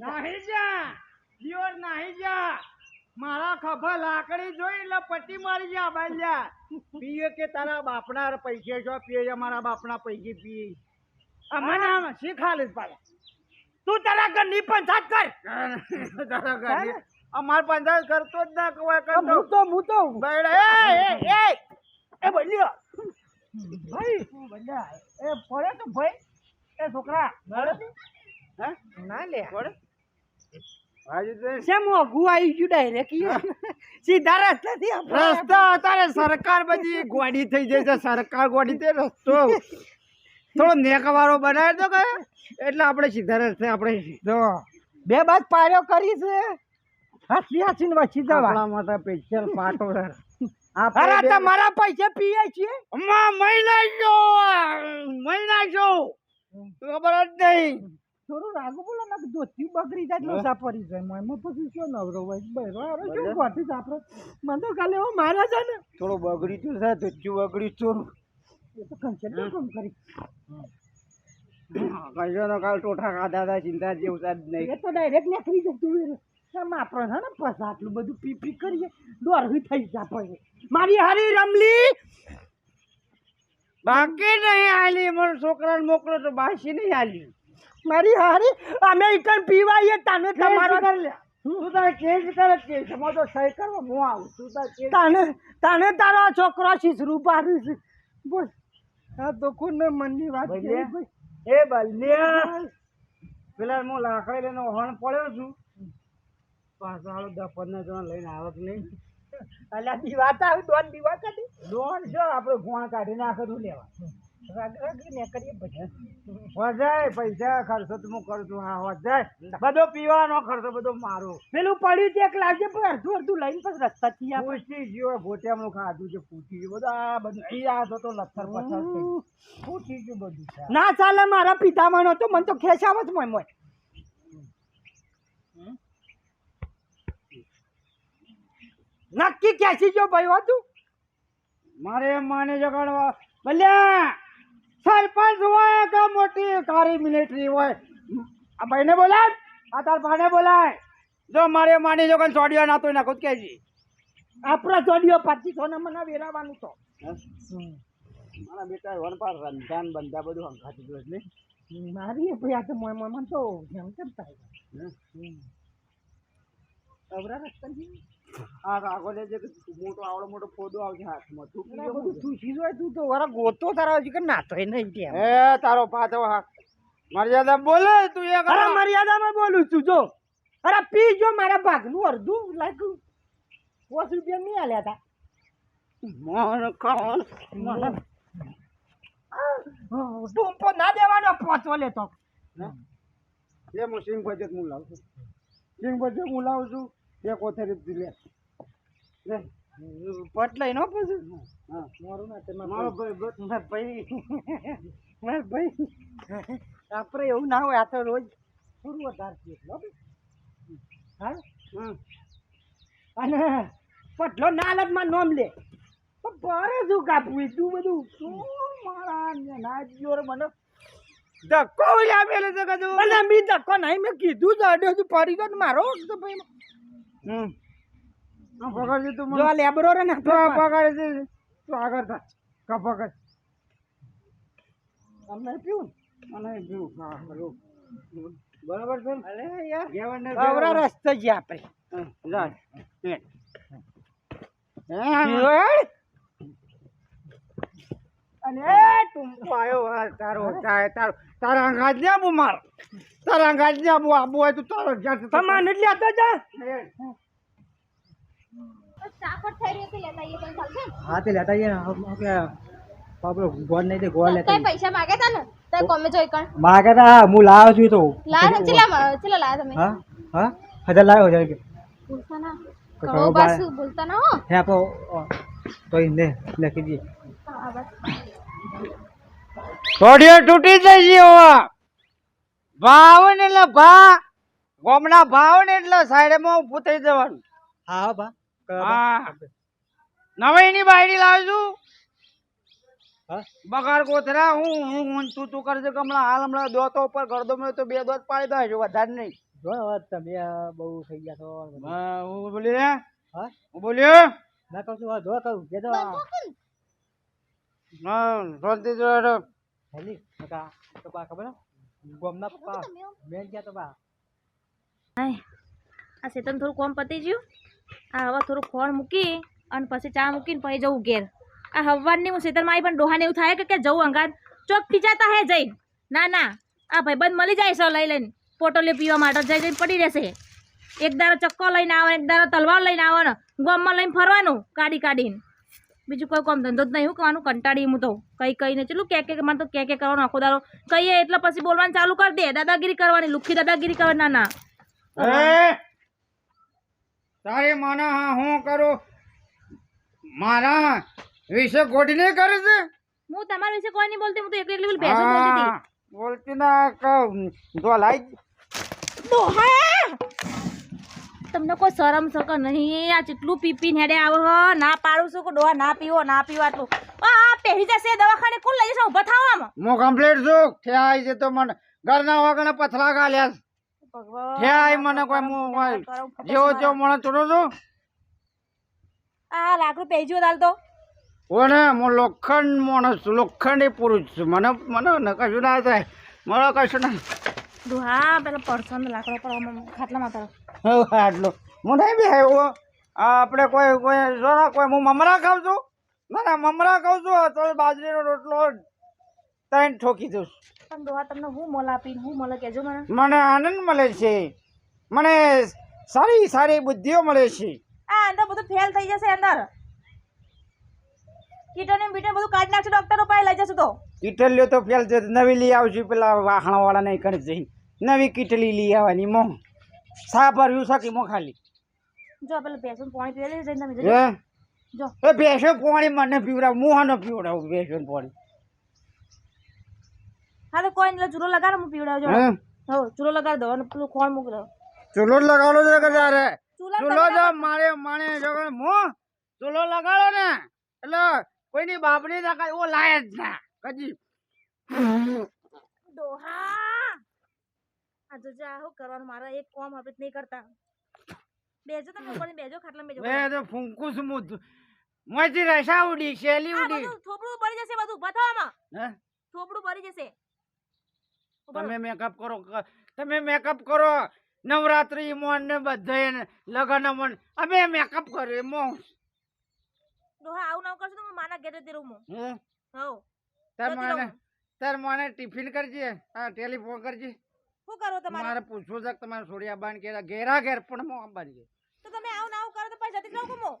નાહી જા દિયોર નાહી જા. મારા ખભા લાકડી જોઈ એટલે પટ્ટી મારી જા બાલ્યા. પીએ કે તારા બાપના પૈસે છો પીએ મારા બાપના પૈસે પીએ. મને આમ પાલા પાડે? તું તારા ઘરની પંચાયત કર. તારા ઘર અમાર પંચાયત કરતો જ ના કોઈ કરતો હું તો હું તો. બૈડા, એ એ એ એ. બોલ્યો. ભાઈ બધા એ પડે તો ભાઈ. એ છોકરા હે? ના લે પડે? સરકાર બધી ગોડી થઈ જાય છે સરકાર ગોડી તે રસ્તો. થોડો નેકવાળો બનાવી દો કે એટલે આપણે સીધા રસ્તે આપણે સીધો. બે બાદ પાર્યો કરી છે. હાસી હાસી ને જવા આપણા માટે સ્પેશિયલ પાટો છે. અરે તમારા પૈસે પીએ છીએ. મહિના છો મહિના છો ખબર જ નહીં. થોડું રાગુ બોલો ને દોસ્તી બગડી જાય ઓછા પડી જાય. એમાં પછી શું નવરો હોય? બહેરો હારો શું ગોઠી સાપરો મને તો કાલે એવો મારે છે ને. થોડું બગડી તું છે ધોતી બગડી ચોરું એ તો કંચન કામ કરી? કશો નો કાલ ટોઠા ખાધા હતા ચિંતા જેવું જ નહીં. એ તો ડાયરેક્ટ નીકળી જતું તું આમ આપણે છે ને પછી આટલું બધું પી પી કરીએ દોરવી થઈ જા પછી. મારી હારી રમલી! બાકી નહીં આલી મારો છોકરાને મોકલો તો બાસી નહીં આલી મારી હારી અમે એકણ પીવાઈએ તાને તમારો તું તારે કેસ કરે કે એમાં તો સહી કરવા હું આવું. તું તારે તને તાને તારો છોકરો શીશરું પાડ્યું છે. બોલ. આ તો ને મનની વાત. એ બલ્યા પેલા હું લાકડી લઈને હોર્ન પડ્યો છું. પાછો હાલો દસ પંદર જણા લઈને આવક નહીં. અલ્યા દીવા તો આવી દોન દીવા કાઢી દોડ છે આપણે ગુણ કાઢી નાખે તું લેવા. કરીએ પૈસા ખર્ચો તો હું કરું છું. હા હોજાય. બધો પીવાનો ખર્ચો બધો મારો. પેલું પડ્યું છે એક લાગે પણ અડધું અડધું લઈને પછી રસ્તા થી આપણે પૂછી ગયો ભોટિયામનું ખાધું છે પૂછી ગયું. બધું આ બધું આ તો લથર પથર પૂછી ગયું બધું છે. ના ચાલે મારા પિતામહનો તો મને તો ખેંચાવ છે મોય મોય. નક્કી ખેંચી જો ભાઈ હતું મારે માને જગાડવા ભલ્યા સરપંચ હોય કે મોટી કારી મિલિટરી હોય. આ ભાઈને બોલાય? આ તાર ભાને બોલાય? જો મારે માની જો કે ચોડિયો નાતો નાખો કે કેજી. આપણા ચોડિયો પચીસો ને મને વેરાવાનું તો. મારા બેટા વન પર રંધાન બંધા બધું હંકાતી એટલે. મારી ભાઈ આ તો મને તો જેમ કેમ થાય? અવરા રસ્તા થી આ કાકો લે મોટો આવડો મોટો ફોડો આવશે હાથમાં. તું બધું ઠૂસી જોય તું તો વરા ગોતો તારા હજી કે નાતોય નહીં ત્યાં એ તારો પાછો હા. મર્યાદા બોલે તું એ અરે મર્યાદામાં બોલું છું જો. અરે પી જો મારા ભાગનું અડધું લાગ્યું પાંચ રૂપિયા નહીં આલ્યા હતા મન કોણ ટૂંપો ના દેવાનો પોચો લેતો. એ હું સિંગ બજેટ હું લાવું છું. સિંગ બજેટ હું લાવું છું. એ કોથળી લે. લે. પટલાઈ નો પછી? હા. મારું ના તેમાં મારો ભાઈ મારા ભાઈ. મારા ભાઈ. આપણે એવું ના હોય આ તો રોજ પૂર્વ વધારે છે લો હો. હા. અને પટલો નાલતમાં નોમ લે. તો બારે શું કાપવું એટલું બધું. શું મારા ને ના જોર મને? ધક્કો આપેલો છે કદું? મને મી ધક્કો નહીં મેં કીધું તો અડ્યો તું પડી ગયો મારો. તો ભાઈ હમ. પકડજે તું જો લેબરો રે ને તો પકડજે તું આગળ થા. કા પકડ અમને પીવું મને પીવું. હા બરોબર બરાબર છે અરે યાર. ગેવરને અવરા રસ્તે જ આપણે હા, જા. હે હેડ. અને એ ટૂંકો આવ્યો હા, તારો તારે તારો તારા અંગાજ ને આબુ માર. તારા અંગાજ ને આબુ આબુ હોય તો તારો જ્યાં તમારે એટલે આતો જા. સ્ટાફટ થઈ રહ્યો છે લેતા આવીએ પણ ચાલશે ને? હા તે લેતા જઈએ આપણે આપણો ગોળ નહીં તે ગોળ તોય પૈસા માગ્યા તા ને તોય કોમે જોઈ કણ માગે તા હું લાવ્યો છું તો. લાયા છે ચેલા ચેલા લાયા તમે? હા હા હજાર લાવ્યો હજાર ભૂલતા ના તો કરો કરો બસ બાય. ભૂલતા ના હો. હે આપો તો ને લખી દઈએ. હા બસ. થોડીઓ તૂટી જઈ છે ભાવ ને એટલે ભા ગોમના ભાવ ને એટલે સાઈડમાં ઊભું થઈ જવાનું. હા હા બા? હા. નવાઈ ની બાયડી લાવજો. બગાડ કોથરા હું હું હું તું તું કરજે કમળા હમણાં હાલ હમણાં દોતો ઉપર ગરદો મેં તો બે દોત પાડી દો વધારે નહીં. જો હવે તમે બહુ થઈ ગયા છો. હું બોલી હા? હું બોલ્યો? ના કહું છું જો કહું જે શાંતિ જોડે. હેલી કાકા તો બા ખબર ગોમના પપ્પા. મેં ક્યાં તો બા? આ શેતન થોડું કોમ પતી ગયું. આ હવા થોડું ખોળ મૂકી અને પછી ચા મૂકીને પછી જવું ઘેર. આ હવારની હું શેતરમાં આવી પણ ડોહાને એવું થાય કે કે જવું અંગાર? ચોક જતા હે જઈ ના ના. આ ભાઈબંધ મળી જાય છે લઈ લઈને. પોટોલી પીવા માટે જઈ જઈને પડી રહેશે. એક દારો ચક્કો લઈને આવે એક દારો તલવાર લઈને આવવાનો. ગોમમાં લઈને ફરવાનું કાઢી કાઢીને. બીજું કોઈ કામ ધંધો જ નહીં હું કરવાનું કંટાળી હું તો. કઈ કઈને ચેલું કે કે મારે તો કે કે કરવાનું આખો દારો કહીએ એટલે પછી બોલવાનું ચાલુ કરી દે દાદાગીરી કરવાની લુખી દાદાગીરી કરવાની ના. એ મને હું કરું? મારા વિશે ગોઠી કરે છે? હું તમારા વિશે કોઈ નહીં બોલતી હું તો એકલી એકલી ભેંસો બોલતી બોલતી ના કહું. જો લાઈ ડોહા તમને કોઈ શરમ સક નહીં. આ જેટલું પી પીને હેડે આવો ના પાડું છું કે ના પીવો ના પીવો આટલું. આ પહેરી જશે દવાખાને. કોણ લઈ જશે? ઊભા થાવ આમ હું કમ્પ્લીટ છું. થયા છે તો મને ઘરના વગર પથરા ગાલ્યા. થયા મને કોઈ હું જેવો તેવો મને છોડો છું. આ લાકડું પહેરી જો દાલ તો. ઓને હું લોખંડ માણસ લોખંડી પુરુષ છું. મને મને ને કશું ના થાય. મને કશું ના ડોહા પેલા પડસો ને લાકડો પર ખાટલામાં હું નહીં બી આવ્યો આપણે કોઈ કોઈ જો ને કોઈ હું મમરા ખાઉં છું? ના ના મમરા ખાઉં છું તો બાજરીનો રોટલો ત્રણ ઠોકી દઉં છું. પણ ડોહા તમને હું મોલ આપીને હું મોલ કહેજો મને. મને આનંદ મળે છે. મને સારી સારી બુદ્ધિઓ મળે છે. આ અંદર બધું ફેલ થઈ જશે અંદર. કીટોને બીટોને બધું કાઢી નાખશે ડોક્ટર પાસે લઈ જશું તો. કીટલીઓ તો ફેલ છે. નવી લઈ આવશું પેલા વાહણવાળા નહીં કરી જઈ નવી કીટલી લઈ આવવાની મો. સા ભર્યું શકી મો ખાલી? જો પેલા ભેંસું પાણી પીવા લઈ જઈને તમે હે? જો. એ ભેંસો પાણી મને પીવડાવ હું ન પીવડાવું ભેંસો પાણી? હા તો કોઈ ચૂલો લગાડો હું પીવડાવજો. હે? ચૂલો લગાડી દો અને પેલું ખોળ મૂકી દો. ચૂલો લગાડો છે કે તારે? ચૂલો જો મારે માણે જો કે ચૂલો લગાડો ને. એટલે કોઈની બાપની નખાય ઓ લાય જ ના કજી. ડોહા. આ જોજે આ શું કરવાનું? મારા એક કોમ હવે નહીં કરતા. બેજો તમે ઉપર બેજો ખાટલા બેજો. મેં તો ફૂંકું છું મું મોંથી રસા ઉડી શેલી આ ઉડી. બધું થોબડું બળી જશે બધું ઊભા થાવ આમાં હે? થોબડું બળી જશે. તમે મેકઅપ કરો તમે મેકઅપ કરો. નવરાત્રી મોન ને બધે લગન મોન અમે મેકઅપ કર્યો મો. દોહા આવું ના કરશો તો હું માના ઘેરે તે રહું હે. હો? તાર માને મને તાર મને ટિફિન કરજે હા ટેલિફોન કરજે શું કરો તમારે? મારે પૂછવું છે કે તમારે સોડિયા બાન કે ઘેરા ઘેર પણ મો અંબાની છે તો તમે આવું ના આવું કરો તો પૈસા રહું કમો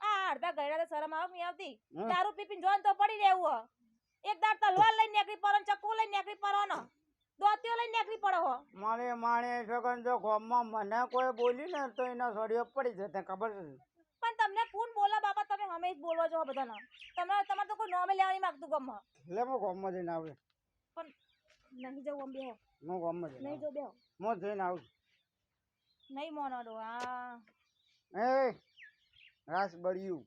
આ અડધા ગયડા તો શરમ આવે નહીં આવતી. દારૂ પી પીને જોન તો પડી રહેવું હો. એક દાર તલવાર લઈને નીકળી પડો ચક્કુ લઈને નીકળી પડો ને. દોતીઓ લઈને નીકળી પડો હો. મારે માણે છોકન જો ગોમમાં મને કોઈ બોલી ને તો એના સોડિયો પડી જશે ખબર છે? પણ તમને કોણ બોલા બાપા? તમે હંમેશ બોલવા જો બધાને. તમારે તમારે તો કોઈ નોમે લેવાની માંગતું ગમમાં. એટલે હું ગામમાં જઈને આવે. પણ નહીં જવું આમ બેહો. હું ગામમાં જઈને નહીં જો બેહો. હું જઈને આવું. નહીં મોનો ડો આ એ રાસ બળ્યું.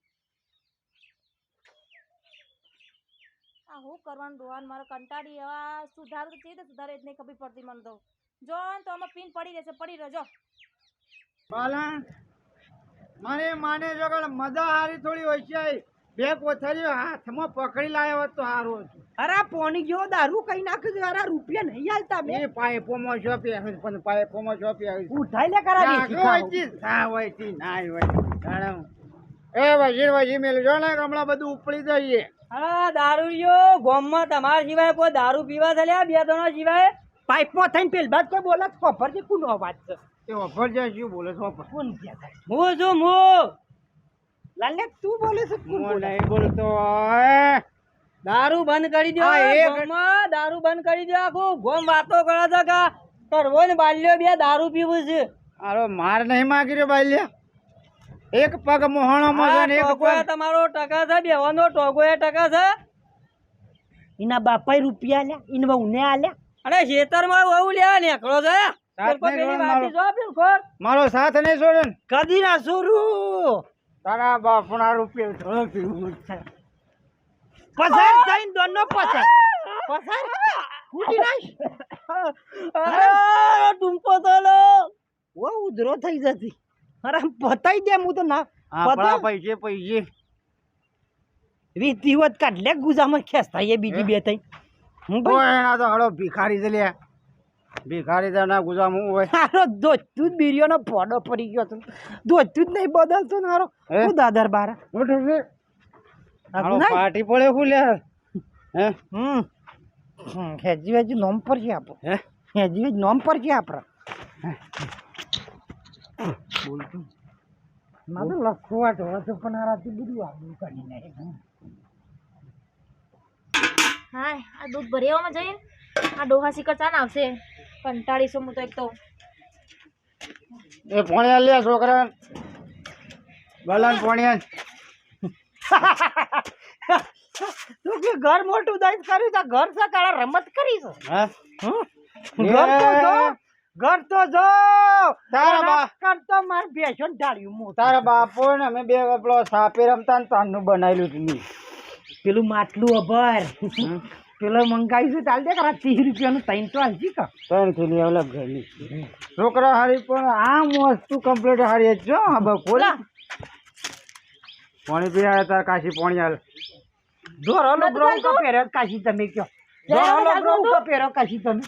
આ હું કરવાનું ડોહાન મારે કંટાળી આ સુધાર તો છે સુધારે જ નહીં ખબર પડતી મને તો. જો તો આમાં પીન પડી રહેશે પડી રહેજો. બાલા મારે માને જો મજા હારી થોડી હોય છે. બે કોથળીઓ હાથમાં પકડી લાવ્યો હોત તો સારું હતું. અરે પોણી જેવો દારૂ કઈ નાખ્યો અરે રૂપિયા નહીં હાલતા બે. પાઇપોમાં શું પીવે પણ પાઇપોમાં શું પીવે ઉઠાઈ લે કરાવી નાખ્યો હોય છે, ના હોય છે, ના હોય જાણે. એ વજીર વજી મેલ જો ને હમણાં બધું ઉપડી જઈએ. હા દારૂડિયો ગોમમાં તમારા સિવાય કોઈ દારૂ પીવા થયા બે જણા સિવાય પાઇપમાં થઈને પેલ બાદ કોઈ બોલે ખબર છે કુનો વાત છે? એ ઓફર જાય શું બોલે છો? ઓફર કોણ હું છું હું. લાલે તું બોલે છે કોણ હું બોલે? નહીં બોલતો એ. દારૂ બંધ કરી દો ગોમમાં દારૂ બંધ કરી દો આખું ગોમ વાતો કરે છે કા કરવો ને બાલ્યો બે દારૂ પીવું છે. આરો માર નહીં માગી રહ્યો બાલ્યા. એક પગ મોહણો માં ને એક પગ તમારો ટકા છે બેવાનો ટોગો એ ટકા છે. એના બાપા રૂપિયા લ્યા એને વહુને આલ્યા. અરે ખેતરમાં બહુ લેવા નીકળો છે. મારો સાથ નહીં છોડે કદી ના સુરું તારા બાપના રૂપિયા ઘણો પીવું છે. પસાર થઈને દોનો પસાર. પસાર? કૂટી નાખ. અરે ટૂંકો તો લો. ઓ ઉધરો થઈ જતી. અરે પતાઈ દે હું તો ના પતા પૈસે પૈસે. રીતિ હોત કાઢ લે ગુજામાં ખેસ થાય બીજી બે થઈ હું તો એના તો હળો ભિખારી છે લ્યા. ભિખારી તો ના ગુજામ હું હોય. હારો દોચતું જ બીરીઓનો પોડો પડી ગયો તો દોચતું જ નહીં બદલતો ને હારો. હું? દાદર બાર. પાર્ટી પડે હું લે. હે? હમ. હેજી વેજી નોમ પર છે આપો. હે? હેજી વેજી નોમ પર છે આપણા બોલતું. મારે લખવા તો હતો પણ રાતે બધું આગળ કરી નાખ્યું. હાય આ દૂધ ભરેવામાં જઈને આ ડોહા શીકર ચાન આવશે. કંટાળીશું હું તો એક તો. એ પોણિયા લે છોકરા. બલન પોણિયા. તું કે ઘર મોટું દઈ કર્યું તા ઘર સકાળા રમત કરી છે? હા. ઘર તો જો ઘર તો જો. તારા બા- ઘર તો માર બેસો ને ઢાળ્યું મો તારા બાપો ને અમે બે પેલો સાપે રમતા ને તાનનું બનાવેલું તું. પેલું માટલું અભર. પેલો મંગાવીશું છે ચાલ દે કરા ત્રીસ રૂપિયાનું ત્રણ તો હાલજી કા. ત્રણ થેલી અલગ ઘરની. છોકરા હારી પણ આ વસ્તુ કમ્પ્લીટ હારી જ જો આ પાણી પી પીવા તાર કાશી પાણી હાલ ધોરો નથી લોબરો પહેરો કાશી તમે કયો. જરા ધોરો બધા લોબરો ચાલતું? ઉકા પહેર્યો કાશી તમે.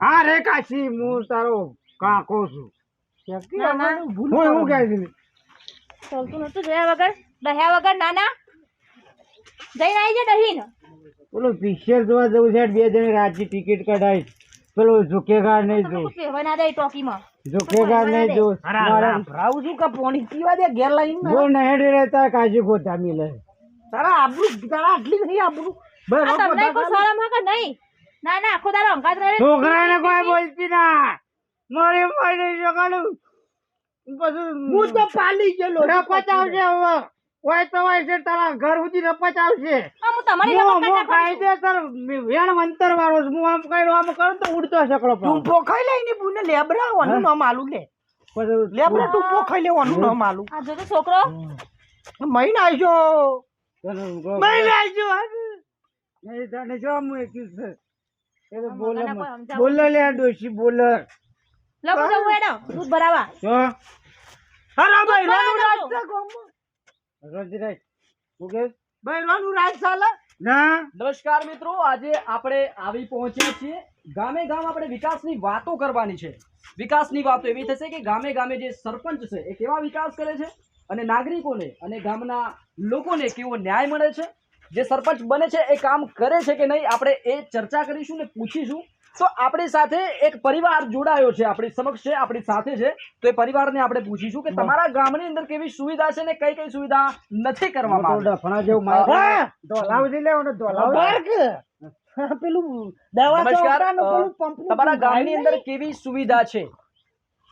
હા રે કાશી હું તારો કાકો છું. ના, ના. ભૂલ હું કહે છે? ચાલતું નતું જોયા વગર. દહ્યા વગર નાના. જઈને આવી જા ડહીન. પેલું પિક્ચર જોવા જવું છે બે જણ રાતની ટિકિટ કઢાઈ. પેલું ઝુકેગાર નહીં તમે જો કોઈ કહેવા ના દે ટોકીમાં. ઝુકેગાર નહીં જો અરે આ છું કે પોણી પીવા દે ઘેર લઈને જો નહીં રહેતા કાશી ગોતા મિલે. તારા આબરૂ તારા આટલી નહીં આબરૂ. બસ તમને કોઈ શરમ હા કે નહીં? ના ના આખો તારો અંગાત રહે. છોકરાને કોઈ બોલતી ના. મારે મારી છોકરાનું. હું તો પાલી ગયેલો રપચ આવશે હવે. હોય તો હોય છે તારા ઘર સુધી રપચ આવશે. આ હું તમારી હું- હું. કાયદેસર વેણ મંતર વાળો છું. હું આમ કઈ આમ કરું તો ઉડતો સકડો પાડો. ટૂંપો ખાઈ લઈને બુને લેબરા વાનું નામ આલુ લે. લેબરા ટૂંપો ખાઈ લેવાનું નામ આલુ. આ જો છોકરો. મહિને આવજો તને આવજો નહીં તને જો હું એક છે. એ તો બોલે મને મત. કોઈ સમજાવતું બોલે લે આ ડોશી બોલે. લગો જવું એનો દૂધ ભરાવા. હા. અરે ભાઈ તો રાજ જાઓ. ભાઈ રાનું રાજ ચાલે? ના. નમસ્કાર મિત્રો આજે આપણે આવી પહોંચ્યા છીએ. ગામે ગામ આપણે વિકાસની વાતો કરવાની છે. વિકાસની વાતો એવી થશે કે ગામે ગામે જે સરપંચ છે એ કેવા વિકાસ કરે છે? અને નાગરિકોને અને ગામના લોકોને કેવો ન્યાય મળે છે? જે સરપંચ બને છે એ કામ કરે છે કે નહીં આપણે એ ચર્ચા કરીશું ને પૂછીશું. તો આપણી સાથે એક પરિવાર જોડાયો છે આપણી સમક્ષ છે આપણી સાથે છે. તો એ પરિવારને આપણે પૂછીશું કે તમારા ગામની અંદર કેવી સુવિધા છે ને કઈ કઈ સુવિધા નથી કરવામાં ડફણા જેવું ધોલાવજી લેવાનો? હા, પેલું દવા તમારા ગામની અંદર કેવી સુવિધા છે?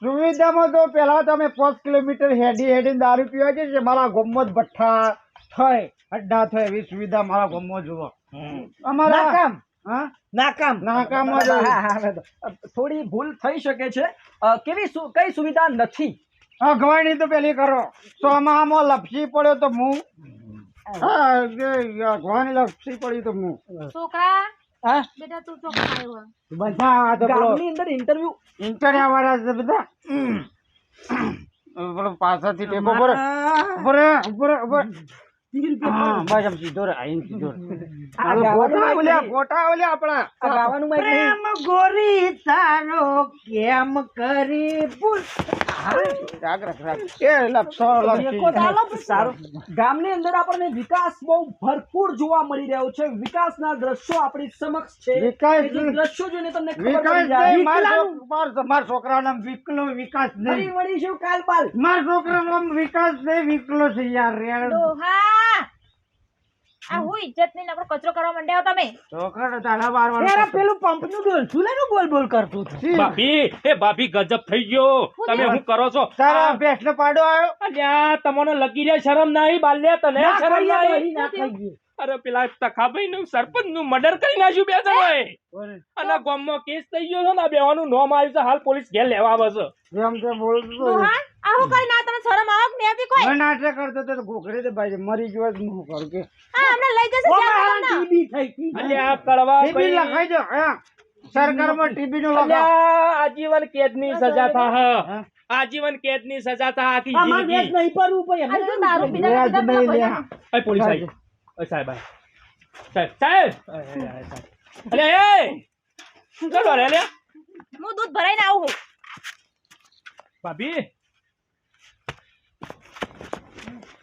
સુવિધામાં તો પેલા તમે પાંચ કિલોમીટર હેડી હેડી દારૂ પીવા છે જે મારા ગમત ભઠ્ઠા થાય અડ્ડા થાય એવી સુવિધા મારા ગામમાં જુઓ અમારા કામ. હા? નાકામ. હા. થોડી ભૂલ થઈ શકે છે. કેવી કઈ સુવિધા નથી? અગવાણી તો પેલી કરો. લપસી પડ્યો તો હું અગવાણી લપસી પડી તો હું છોકરા બેટા તું ચોખ્ખો આવ્યો બધા આ તો પેલો ગામની અંદર ઇન્ટરવ્યુ વાળા છે બધા. પેલો પાછળથી ટેકો પર ઉપર ઉપર ઉપર હા બસ આમ સીધો રે આઈને સીધો રે આ હવે ગાવાનું ફોટા mic ઓલ્યા નહીં. ઓલ્યા આપણા. આ ગાવાનું mic પ્રેમ ગોરી તારો કેમ કરી ભૂલ? રાગ રાગ રાગ એ લપસો લપસી સારું. ગામની અંદર આપણને વિકાસ બહુ ભરપૂર જોવા મળી રહ્યો છે. વિકાસના દ્રશ્યો આપણી સમક્ષ છે. વિકાસ એટલે દ્રશ્યો જોઈને તમને ખબર પડી જાય. માર માર- માર નામ વિકલો વિકાસ નહીં. નહીં મળીશું કાલ બાલ માર છોકરા નામ વિકાસ નહીં વિકલો છે યાર યાર. ડોહા આ હું ઇજ્જત નહીં આપણે કચરો કરવા માંડ્યા તમે. છોકરા તારા બાર ત્યારે વર્ષ પેલું પંપનું ડોલછું લઈને બોલ બોલ કરતું ભાભી એ ભાભી ગજબ થઈ ગયો. તમે હું કરો છો? તારા ભેંસનો પાડો આવ્યો. અલ્યા તમને લગી રહ્યા શરમ નહીં બાલ્યા તને શરમ નહીં ના થઈ ખાઈએ. અરે પેલા તખાભાઈ નું સરપંચનું મર્ડર કરી નાખ્યું બે જણાએ. અને ગામમાં કેસ થઈ ગયો છે ને બેવાનું નોમ આવ્યું છે હાલ પોલીસ ઘેર લેવા આવે છે. તે બોલતો આવું કરી ના તને શરમ આવક ને બી કોઈ? ના એટલે કરતો તો ઘોકરે દે ભાઈ મરી ગયો હું કર કે? હા હમણે લઈ જશે ત્યાં ટીબી થઈ એટલે આ કડવા ટીબી લખાઈ દો હા. સરકારમાં ટીબી નો લગાવ આજીવન કેદની સજા થા આજીવન કેદની સજા થા આખી જિંદગી. અમાર વેત નહીં પર ઉપર અમે દારૂ પીને પોલીસ આવી. ઓય સાહેબ સાહેબ સાહેબ અરે એ શું કરો રે હું દૂધ ભરાઈને આવું ભાભી